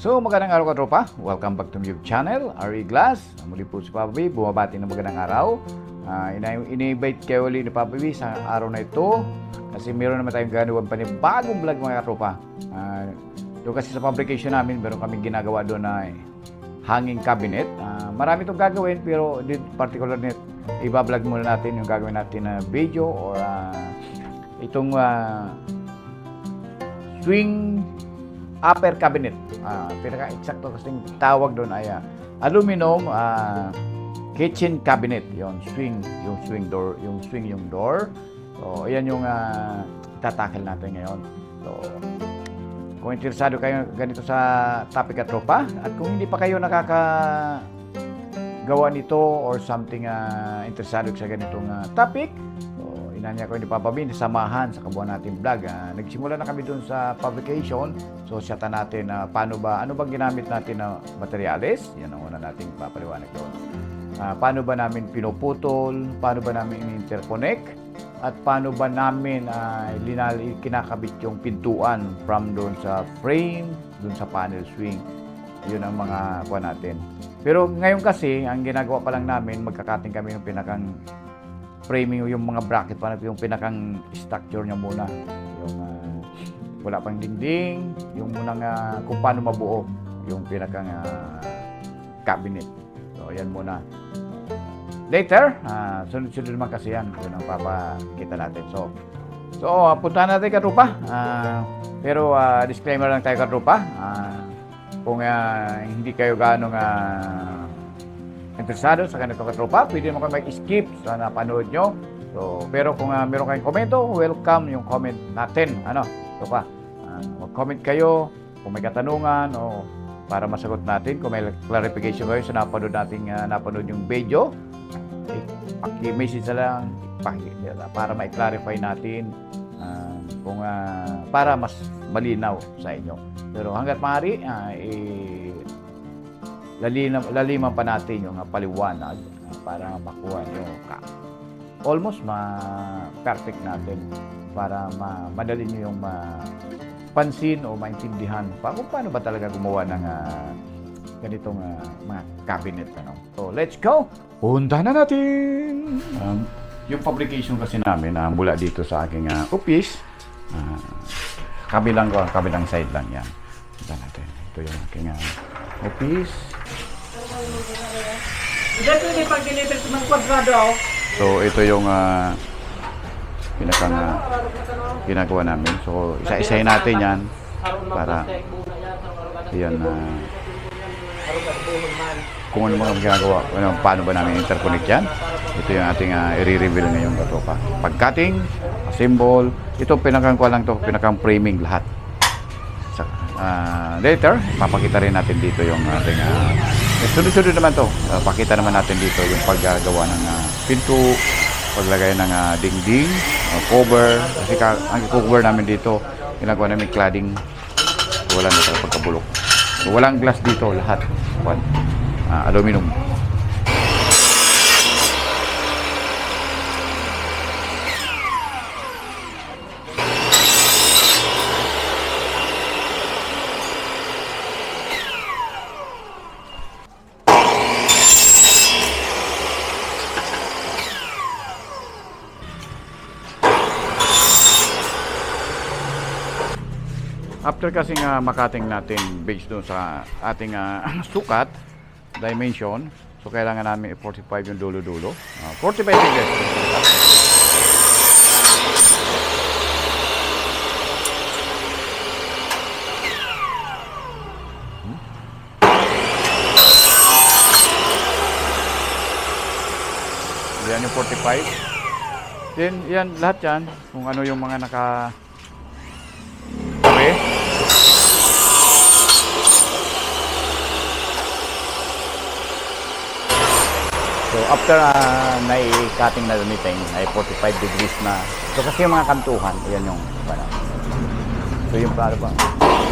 So, magandang araw ka tropa. Welcome back to my channel, RE Glass. Muli po si Papa B, bumabati ng magandang araw. Uh, ini-invite kayo ulit ni Papa B sa araw na ito kasi meron naman tayong gano'n panibagong vlog mga tropa. Uh, doon kasi sa publication namin, meron kaming ginagawa doon na hanging cabinet. Uh, marami itong gagawin pero in particular net, iba-vlog muna natin yung gagawin natin na video or uh, itong uh, swing upper cabinet. Ah, pinaka-eksakto kasing tawag doon ay ah, aluminum ah, kitchen cabinet. Yon swing, yung swing door, yung swing yung door. So, ayan yung uh, tatakil natin ngayon. So, kung interesado kayo ganito sa topic at tropa, at kung hindi pa kayo nakaka gawa nito or something uh, interesado sa ganitong uh, topic, inanya ko hindi papabin, samahan sa kabuuan natin vlog. Uh, nagsimula na kami dun sa publication. So, siyata natin na uh, paano ba, ano bang ginamit natin na materials? Yan ang una nating papaliwanag doon. Uh, paano ba namin pinuputol? Paano ba namin interconnect? At paano ba namin uh, linal, kinakabit yung pintuan from doon sa frame, doon sa panel swing. Yun ang mga kuha natin. Pero ngayon kasi, ang ginagawa pa lang namin, magkakating kami ng pinakang framing yung mga bracket pa yung pinakang structure niya muna. Yung uh, wala pang dingding, yung munang uh, kung paano mabuo yung pinakang uh, cabinet. So, yan muna. Later, uh, sunod-sunod naman kasi yan. Yun ang papakita natin. So, so uh, puntahan natin katrupa. Uh, pero uh, disclaimer lang tayo katrupa. Uh, kung uh, hindi kayo ganong uh, interesado sa ganito katropa, pwede mo kayo mag-skip sa napanood nyo. So, pero kung uh, meron kayong komento, welcome yung comment natin. Ano, ito pa. Uh, mag-comment kayo kung may katanungan o para masagot natin. Kung may clarification kayo sa napanood natin, uh, napanood yung video, eh, paki-message na lang para ma-clarify natin uh, kung uh, para mas malinaw sa inyo. Pero hanggat maaari, uh, eh, laliman, laliman pa natin yung uh, paliwanag para makuha yung ka almost ma-perfect natin para ma madali nyo yung ma pansin o maintindihan pa kung paano ba talaga gumawa ng uh, ganitong uh, mga cabinet. Ano. So, let's go! Punta na natin! Um, yung publication kasi namin uh, mula dito sa aking uh, office, uh, kabilang ko, kabilang side lang yan. Punta natin. Ito yung aking uh, office. Dito ni pag deliver sa mga kwadrado. So, ito yung uh, pinakang uh, ginagawa namin. So, isa-isahin natin yan para yan uh, kung ano mga ginagawa, ano, paano ba namin interconnect yan. Ito yung ating uh, i-reveal ngayong katropa. Pag-cutting, assemble, ito pinakang ko lang to, pinakang framing lahat. Sa, uh, later, papakita rin natin dito yung ating uh, sunod-sunod naman to. Uh, pakita naman natin dito yung paggagawa ng uh, pinto, paglagay ng uh, dingding, uh, cover. Kasi ka, ang cover namin dito, ginagawa namin cladding. So, wala na talaga pagkabulok. So, walang glass dito, lahat. One. Uh, aluminum. After kasi nga makating natin based doon sa ating uh, sukat, dimension, so kailangan namin i-45 yung dulo-dulo. Uh, 45 inches. Yan yung 45. Then, yan, lahat yan, kung ano yung mga naka So after uh, na-cutting na dumiting, ay 45 degrees na. So kasi yung mga kantuhan, yan yung ano. So yung para ba,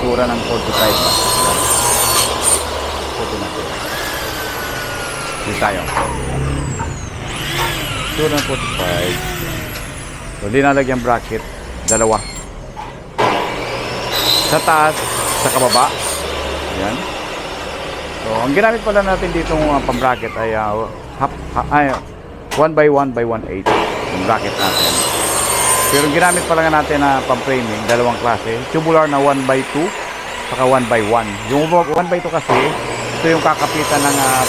tura ng 45 pa. Puti natin. Dito tayo. Tura ng 45. So linalagyan bracket, dalawa. Sa taas, sa kababa. Yan. So, ang ginamit pala natin dito ng pang-bracket ay uh, half, ha- ay 1 by 1 by 1 8 yung bracket natin. Pero ginamit pala nga natin na pang-framing, dalawang klase. Tubular na 1 by 2 saka 1 by 1. Yung 1 by 2 kasi, ito yung kakapitan ng ah,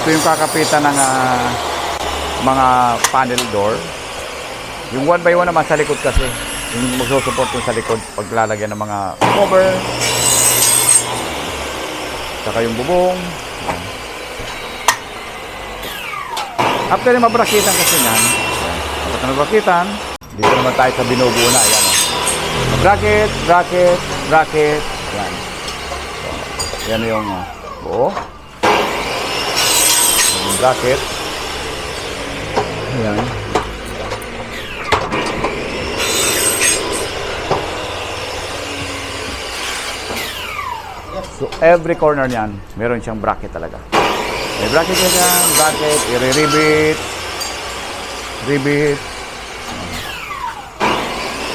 ito yung kakapitan ng ah, mga panel door. Yung 1 by 1 naman sa likod kasi, yung magsusupport yung sa likod paglalagyan ng mga cover, saka yung bubong. Yan. After yung mabrakitan kasi yan, kapag na mabrakitan, dito naman tayo sa binubuo na. Ayan, oh. bracket, bracket, bracket. Yan. So, yan yung uh, buo. Yung bracket. Ayan. So, every corner niyan, meron siyang bracket talaga. May bracket niya dyan, bracket, i-ribbit, ribbit.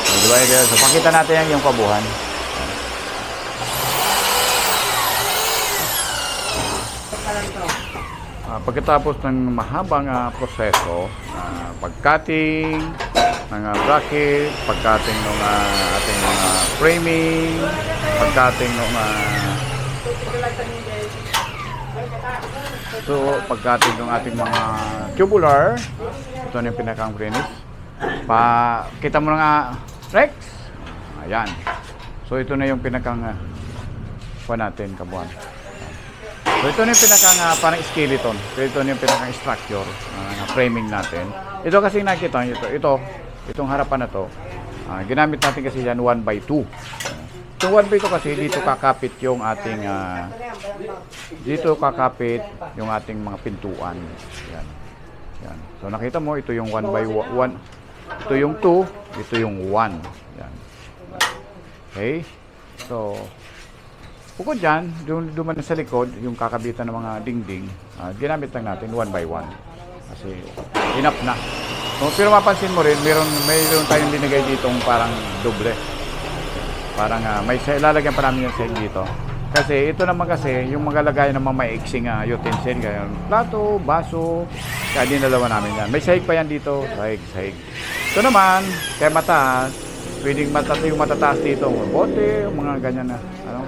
So, divider. So, pakita natin yan yung kabuhan. Ah, pagkatapos ng mahabang ah, proseso, ah, pag-cutting ng ah, bracket, pag-cutting ng ah, ating mga framing, pag-cutting ng ah, So, pag-cutting ng ating mga tubular, ito na yung pinakang finish. Pa, kita mo na nga, Rex. Ayan. So, ito na yung pinakang uh, pa natin, kabuhan. So, ito na yung pinakang uh, parang skeleton. So, ito na yung pinakang structure uh, framing natin. Ito kasi nakita nyo ito. Ito, itong harapan na to. ah, ginamit natin kasi yan 1 by 2. Itong 1 by 2 kasi dito kakapit yung ating ah, dito kakapit yung ating mga pintuan. Yan. Yan. So nakita mo ito yung 1 by 1. Ito yung 2, ito yung 1. Yan. Okay? So Bukod doon duman sa likod, yung kakabitan ng mga dingding, ah, ginamit lang natin one by one. Kasi enough na. So, pero mapansin mo rin, meron, mayroon tayong linagay ditong parang doble. Parang ah, may lalagyan pa namin yung side dito. Kasi ito naman kasi, yung mga lagayan ng mga maiksing uh, utensil, kaya plato, baso, kaya dinalawa namin yan. May sahig pa yan dito, sahig, sahig. Ito naman, kaya mataas, pwedeng matataas yung matataas dito, bote, mga ganyan na, ano,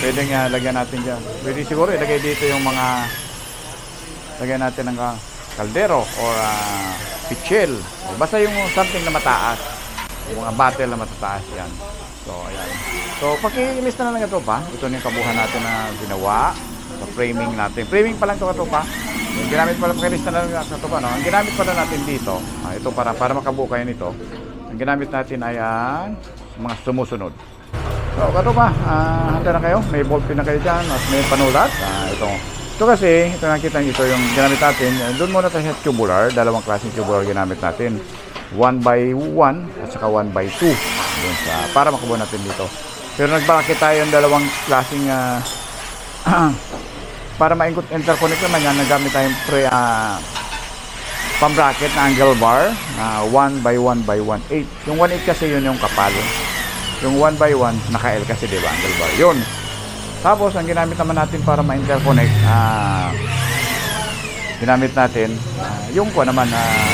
pwedeng uh, lagyan natin dyan. Pwede siguro ilagay dito yung mga, lagyan natin ng ah, kaldero or uh, pichel. Basta yung something na mataas. Yung mga battle na matataas yan. So, ayan. So, pakilista na lang ito pa. Ito na yung kabuhan natin na ginawa sa framing natin. Framing pa lang ito ito pa. Yung ginamit pala, pakilista na lang ito pa. No? Ang ginamit pala natin dito, ah, ito para, para makabuo kayo nito. Ang ginamit natin ay ang mga sumusunod. So, kato pa, ah, handa na kayo. May ballpen na kayo dyan at may panulat. Ah, ito. Ito kasi, ito nakita niyo ito yung ginamit natin. Doon muna tayo sa tubular. Dalawang klaseng tubular ginamit natin. 1 by 1 at saka 1 by 2. Doon sa, para makabuo natin dito. Pero nagbakit tayo ng dalawang klaseng ah, para ma-interconnect naman yan, nagamit tayong pre, ah, pang-bracket na angle bar na 1 by 1 by 1 8. Yung 1 8 kasi yun yung kapal. Yung 1 by 1, naka-L kasi, di ba? Angle bar. Yun. Tapos, ang ginamit naman natin para ma-interconnect, ah, ginamit natin, ah, yung ko naman, ah,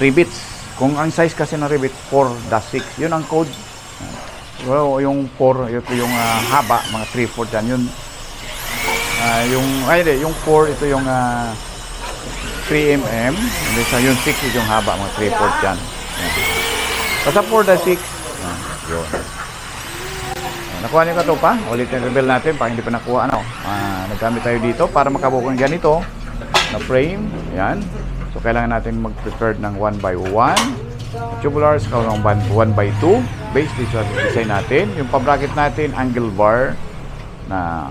rivets. Kung ang size kasi ng rivet, 4-6. Yun ang code. Well, yung 4, ito yung ah, haba, mga 3-4 yan. Yun, ah, yung, ay, hindi, yung 4, ito yung ah, 3 mm. Hindi sa yung 6 is yung haba, mga 3-4 yan. Basta 4 the 6. Yan, yun. Ah, Nakuha niyo ka to pa? Ulit yung reveal natin pa hindi pa nakuha ano. Ah, naggamit tayo dito para makabuo ng ganito na frame. Yan. So kailangan natin mag-prepare ng 1 by 1. Tubulars ka ng 1 by 2. Base dito sa design natin. Yung pa-bracket natin, angle bar na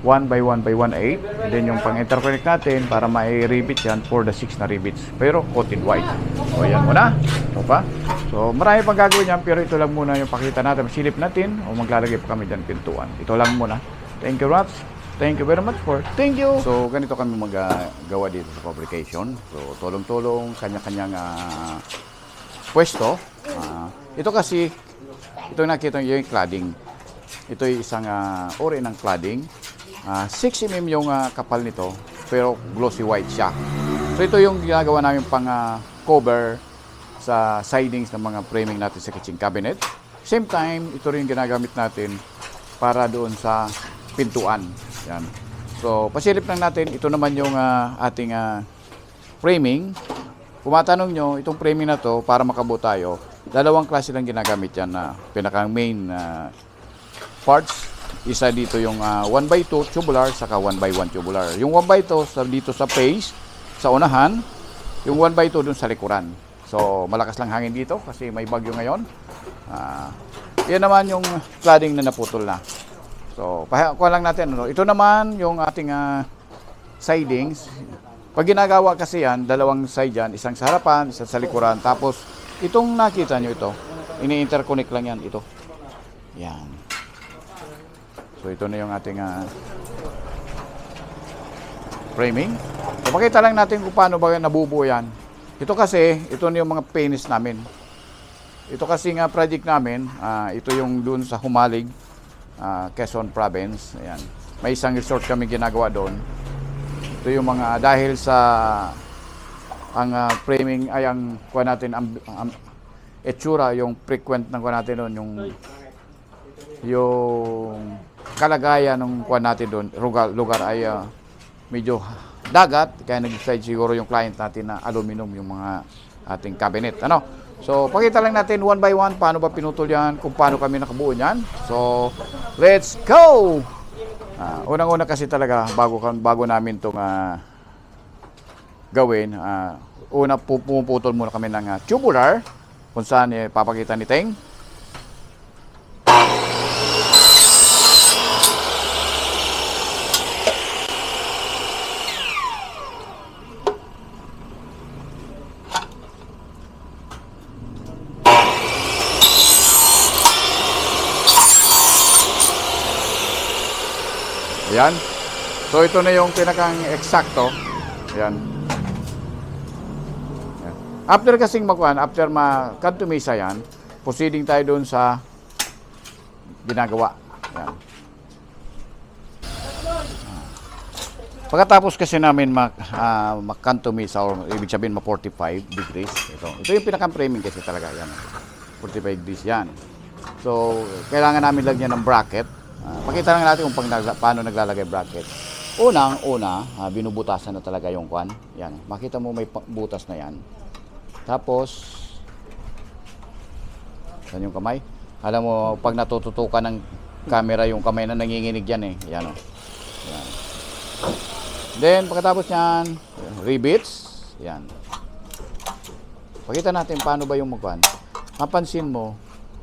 1 by 1 by 1 8. Then yung pang-interconnect natin para mai-rivet yan for the 6 na rivets. Pero coated white. So yan muna. So pa. So marami pang gagawin yan pero ito lang muna yung pakita natin. Silip natin o maglalagay pa kami dyan pintuan. Ito lang muna. Thank you Rats. Thank you very much for. Thank you. So ganito kami magawa dito sa fabrication. So tulong-tulong kanya-kanyang ah, pwesto. Ah, ito kasi Ito nakita nyo yung cladding. Ito yung isang ah, uri ng cladding. Ah, 6 mm yung ah, kapal nito, pero glossy white siya. So ito yung ginagawa namin pang ah, cover sa sidings ng mga framing natin sa kitchen cabinet. Same time, ito rin ginagamit natin para doon sa pintuan. Yan. So, pasilip lang natin, ito naman yung ah, ating ah, framing. Kung matanong nyo, itong framing na to, para makabo tayo, dalawang klase lang ginagamit yan na pinakang main ah, parts. Isa dito yung 1x2 tubular, saka 1x1 tubular. Yung 1x2 sa, dito sa face, sa unahan, yung 1x2 dun sa likuran. So, malakas lang hangin dito kasi may bagyo ngayon. Ah, yan naman yung cladding na naputol na. So, pahakuha lang natin. Ano. Ito naman yung ating ah, sidings. Pag ginagawa kasi yan, dalawang side yan, isang sa harapan, isang sa likuran. Tapos, itong nakita nyo ito, ini-interconnect lang yan ito. Yan. So, ito na yung ating ah, framing. So, pakita lang natin kung paano ba nabubuo yan. Ito kasi, ito na yung mga penis namin. Ito kasi nga project namin, ah, ito yung dun sa Humalig, ah, Quezon Province. Ayan. May isang resort kami ginagawa doon. Ito yung mga dahil sa ang ah, framing ay ang kuha natin ang, ang etsura yung frequent ng kuha natin doon yung yung kalagayan ng kuha natin doon lugar, lugar ay ah, medyo dagat kaya nag-decide siguro yung client natin na aluminum yung mga ating cabinet ano so pakita lang natin one by one paano ba pinutol yan kung paano kami nakabuo yan so let's go Ah, unang-una kasi talaga bago bago namin tong ah, gawin, ah, una pu- pumuputol muna kami ng ah, tubular kung saan eh, papakita ni Teng. Ayan. So ito na yung pinakang eksakto. Ayan. Ayan. After kasing magkuhan, after makantumisa yan, proceeding tayo doon sa ginagawa. Ayan. Pagkatapos kasi namin mak, uh, makantumisa or ibig sabihin ma 45 degrees. Ito, ito yung pinakang framing kasi talaga. Yan. 45 degrees yan. So, kailangan namin lagyan ng bracket. Ah, pakita lang natin kung pag paano naglalagay bracket. Unang, una, ah, binubutasan na talaga yung kwan. Yan. Makita mo may butas na yan. Tapos, yan yung kamay. Alam mo, pag natututukan ng camera yung kamay na nanginginig yan eh. Yan o. Yan. Then, pagkatapos yan, rivets. Yan. Pakita natin paano ba yung magkwan. Mapansin mo,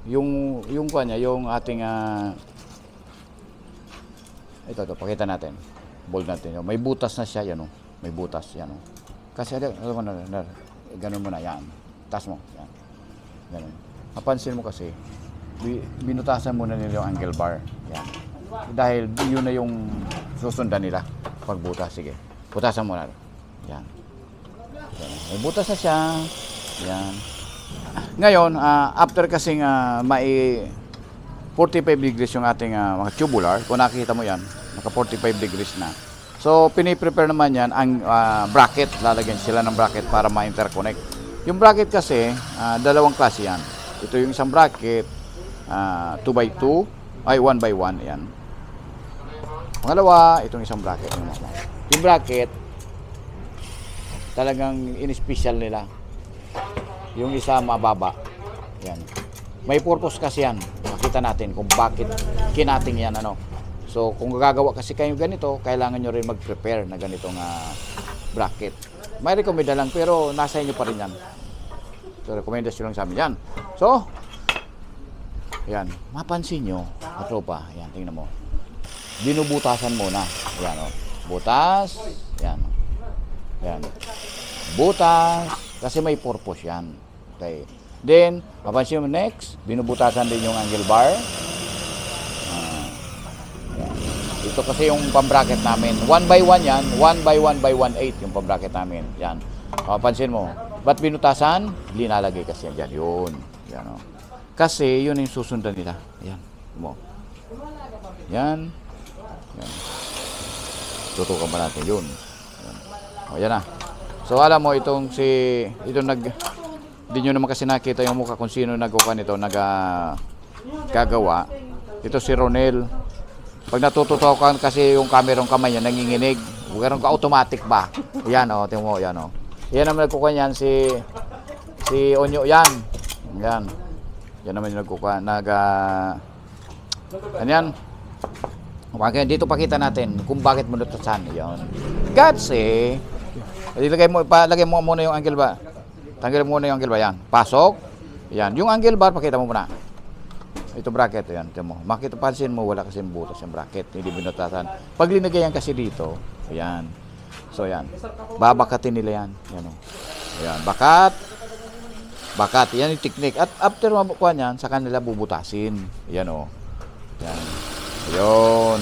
yung yung kwan niya, yung ating ah, ito to, pakita natin. Bold natin. May butas na siya, yan oh. May butas, yan oh. Kasi ano mo na, na, ganun mo na, yan. Tas mo, yan. Ganun. Mapansin mo kasi, bi- binutasan muna nila yung angle bar. Yan. Dahil yun na yung susundan nila pagbutas. Sige, butasan mo na. Yan. Yan. May butas na siya. Yan. Ngayon, ah, after kasing ah, mai 45 degrees yung ating ah, mga tubular, kung nakikita mo yan, naka 45 degrees na. So, piniprepare naman yan ang ah, bracket. Lalagyan sila ng bracket para ma-interconnect. Yung bracket kasi, ah, dalawang klase yan. Ito yung isang bracket, 2x2, ay 1x1, yan. Pangalawa, itong isang bracket. Yung bracket, talagang in-special nila. Yung isa mababa. Yan. May purpose kasi yan. Makita natin kung bakit kinating yan ano. So kung gagawa kasi kayo ganito, kailangan nyo rin mag-prepare na ganitong ah, bracket. May recommenda lang pero nasa inyo pa rin yan. So recommendation lang sa amin yan. So, yan. Mapansin nyo, katropa, yan, tingnan mo. Binubutasan muna. Yan, oh. Butas. Yan. Yan. Butas. Kasi may purpose yan. Okay. Then, mapansin mo next, binubutasan din yung angle bar. Yan. Ito kasi yung pambracket namin. 1 by 1 yan. 1 by 1 by 1 8 yung pambracket namin. Yan. Mapansin mo. Ba't binutasan? Linalagay kasi yan. Yan. Yun. Yan, oh. Kasi yun yung susundan nila. Yan. Mo. Yan. Yan. Tutukan pa natin yun. Yan. O, yan na. So, alam mo, itong si, itong nag, hindi nyo naman kasi nakita yung mukha kung sino nagkuha nito, nag, gagawa. Ito si Ronel. Pag natututokan kasi yung camera ng kamay niya, nanginginig. Ganun ka automatic ba? Yan o, oh, tingnan mo, yan o. Oh. Yan naman nagkukuha si, si Onyo, yan. Yan. Yan naman yung nagkukuha. Nag, ah, ano yan? Okay, dito pakita natin kung bakit mo natutusan. Yan. Kasi, ilagay mo, palagay mo muna yung angle ba? Tanggalin mo muna yung angle ba? Yan. Pasok. Yan. Yung angle bar, pakita mo muna. Ito bracket, yan. Ito mo. Makita, pansin mo, wala kasi butas yung bracket. Hindi binutasan. Pag linagay yan kasi dito, yan. So, yan. Babakatin nila yan. Yan o. Yan. Bakat. Bakat. Yan yung technique. At after mabukuha yan, sa kanila bubutasin. Yan o. Yan. Ayun.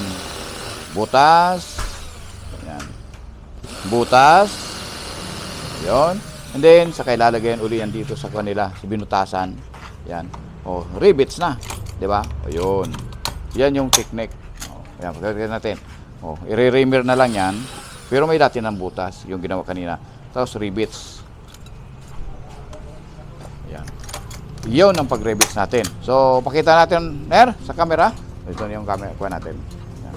Butas. Yan. Butas. Ayun. And then, saka ilalagay yan uli yan dito sa kanila, sa binutasan. Yan. O, rivets na. Di ba? Ayun. Yan yung technique. O, yan, pagkakita natin. O, i-reamer na lang yan. Pero may dati ng butas, yung ginawa kanina. Tapos rivets. Yan. Yun ang pag-rivets natin. So, pakita natin, Ner, sa camera. Ito yung camera, kuha natin. Yan.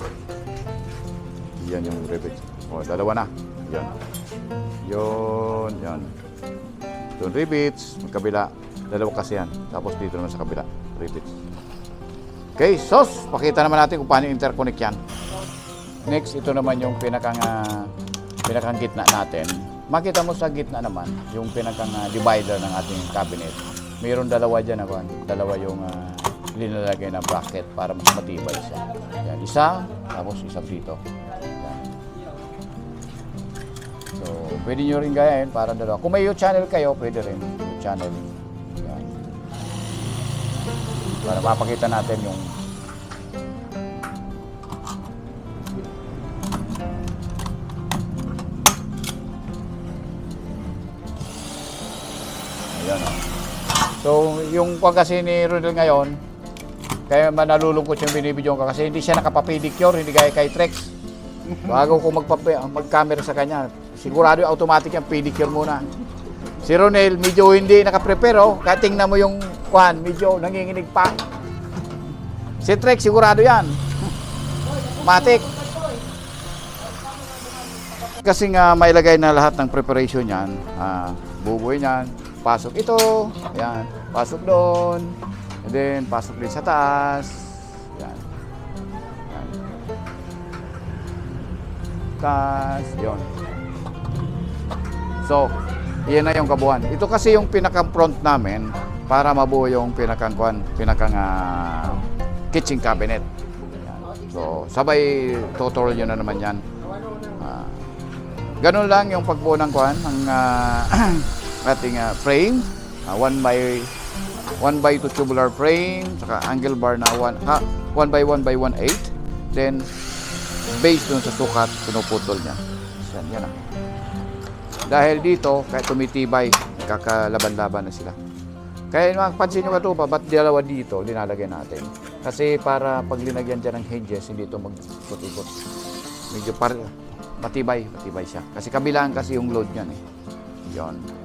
Yan yung rivets. O, dalawa na. Yan. Yun, yan. Yung rivets, magkabila. Dalawa kasi yan. Tapos dito naman sa kabila, rivets. Okay, sos, pakita naman natin kung paano interconnect yan. Next, ito naman yung pinakang, ah, pinakang gitna natin. Makita mo sa gitna naman, yung pinakang ah, divider ng ating cabinet. Mayroon dalawa dyan, ako, dalawa yung uh, linalagay na bracket para mas matibay siya. Yan, isa, tapos isa dito. Pwede nyo rin gayahin para dalawa. Kung may YouTube channel kayo, pwede rin YouTube channel. Para mapakita natin yung Ayan o. So, yung kwan kasi ni Rodel ngayon, kaya manalulungkot yung binibidyo ko kasi hindi siya nakapapedicure, hindi gaya kay Trex. Bago ko magpape, mag-camera sa kanya, sigurado automatic yung pedicure muna. Si Ronel, medyo hindi nakaprepare, oh. Kaya tingnan mo yung kwan, medyo nanginginig pa. Si Trex, sigurado yan. Matik. Kasi nga mailagay na lahat ng preparation yan. Ah, bubuhay niyan. Pasok ito. Yan. Pasok doon. And then, pasok din sa taas. Yan. Yan. Taas. Yun. So, yan na yung kabuuan. Ito kasi yung pinaka-front namin para mabuo yung pinakang kwan, pinakang ah, kitchen cabinet. So, sabay tutorial nyo na naman yan. Ah, ganun lang yung pagbuo ng kwan, ng ah, ating ah, frame. Ah, one by 1 by 2 tubular frame, saka angle bar na 1, ha, 1 by 1 by 1 8. Then, based dun sa sukat, pinuputol niya. Yan, yan ah. Dahil dito, kahit tumitibay, kakalaban-laban na sila. Kaya mapansin nyo pa, ba't dalawa dito linalagay natin? Kasi para pag linagyan dyan ng hinges, hindi ito mag-ikot-ikot. Medyo par matibay, matibay siya. Kasi kabilaan kasi yung load niyan eh. Yon.